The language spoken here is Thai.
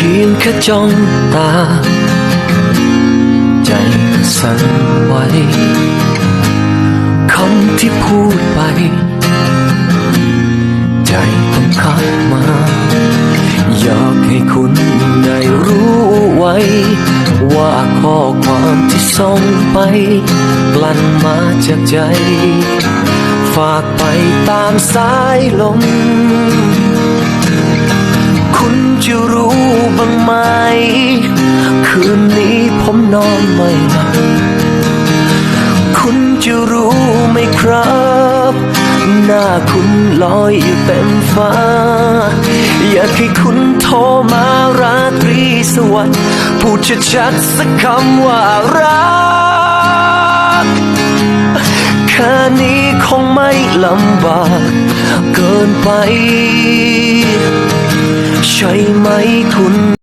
พียงแค่จ้องตา ใจก็สั่นไหวคำที่พูดไป ใจต้องคัดมา อยากให้คุณได้รู้ไว้ ว่าข้อความที่ส่งไป กลั่นมาจากใจ ฝากไปตามสายลม คุณจะรู้ นอนไม่หลับคุณจะรู้ไหมครับ หน้าคุณลอยอยู่เต็มฟ้า อยากให้คุณโทรมาราตรีสวัสดิ์พูดชัดๆสักคำว่ารักแค่นี้คงไม่ลำบากเกินไป ใช่ไหมคุณ